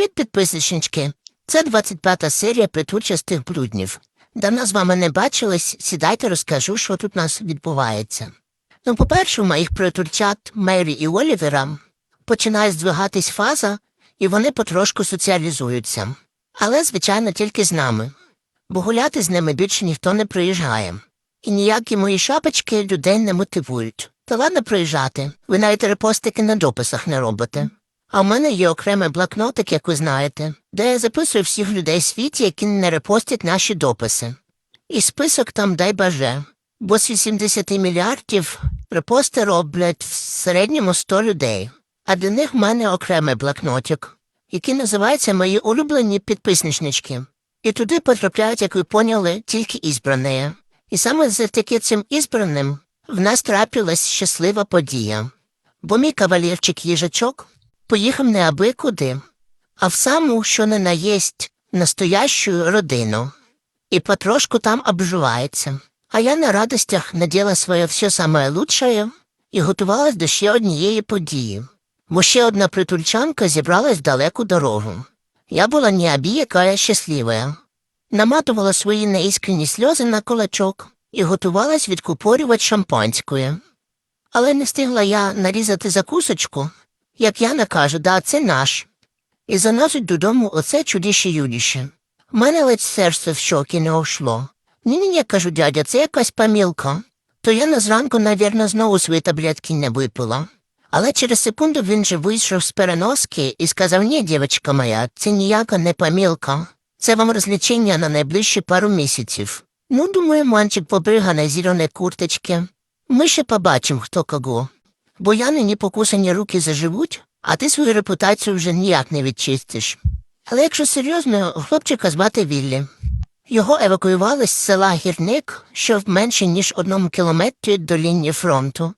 Привіт, підписнички! Це 25-та серія притульчастих блуднів. Давно з вами не бачились, сідайте, розкажу, що тут у нас відбувається. Ну, по-перше, у моїх притульчат Мері і Олівера починає здвигатись фаза, і вони потрошку соціалізуються. Але, звичайно, тільки з нами, бо гуляти з ними більше ніхто не приїжджає. І ніякі мої шапочки людей не мотивують. Та ладно приїжджати, ви навіть репостики на дописах не робите. А в мене є окремий блокнотик, як ви знаєте, де я записую всіх людей в світі, які не репостять наші дописи. І список там дай баже, бо з 80 мільярдів репости роблять в середньому 100 людей, а для них в мене окремий блокнотик, який називається Мої улюблені підписничнички. І туди потрапляють, як ви поняли, тільки ізбрані. І саме завдяки цим ізбраним в нас трапилась щаслива подія. Бо мій кавалерчик їжачок поїхав не аби куди, а в саму, що не наєсть, настоящу родину. І потрошку там обживається. А я на радостях наділа своє все саме лучшее і готувалась до ще однієї події. Бо ще одна притульчанка зібралась в далеку дорогу. Я була неабіяка щаслива. Наматувала свої неіскренні сльози на кулачок і готувалась відкупорювати шампанською. Але не встигла я нарізати закусочку, як Яна каже, да, це наш. І заносить додому оце чудіще юдіще. В мене ледь серце в щоки не ушло. Ні-ні-ні, кажу, дядя, це якась помілка. То я на зранку, навірно, знову свої таблетки не випила. Але через секунду він же вийшов з переноски і сказав, ні, дівчинка моя, це ніяка не помілка. Це вам розлічення на найближчі пару місяців. Ну, думаю, манчик побрига на зеленій курточці. Ми ще побачимо, хто кого. Бо я нині покусані руки заживуть, а ти свою репутацію вже ніяк не відчистиш. Але якщо серйозно, хлопчика звати Віллі. Його евакуювали з села Гірник, що в менше ніж одному кілометрі до лінії фронту.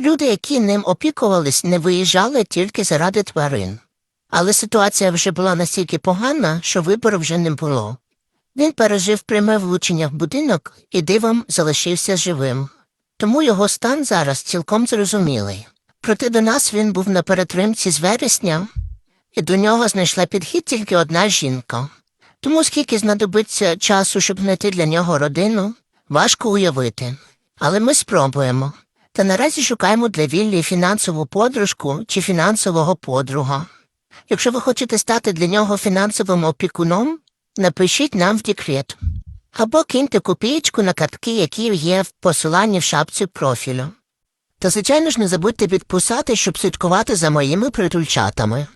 Люди, які ним опікувались, не виїжджали тільки заради тварин. Але ситуація вже була настільки погана, що вибору вже не було. Він пережив пряме влучення в будинок і дивом залишився живим. Тому його стан зараз цілком зрозумілий. Проте до нас він був на перетримці з вересня, і до нього знайшла підхід тільки одна жінка. Тому скільки знадобиться часу, щоб знайти для нього родину, важко уявити. Але ми спробуємо. Та наразі шукаємо для Віллі фінансову подружку чи фінансового подруга. Якщо ви хочете стати для нього фінансовим опікуном, напишіть нам в декрет. Або киньте копієчку на картки, які є в посиланні в шапці профілю. Та, звичайно ж, не забудьте підписати, щоб слідкувати за моїми притульчатами.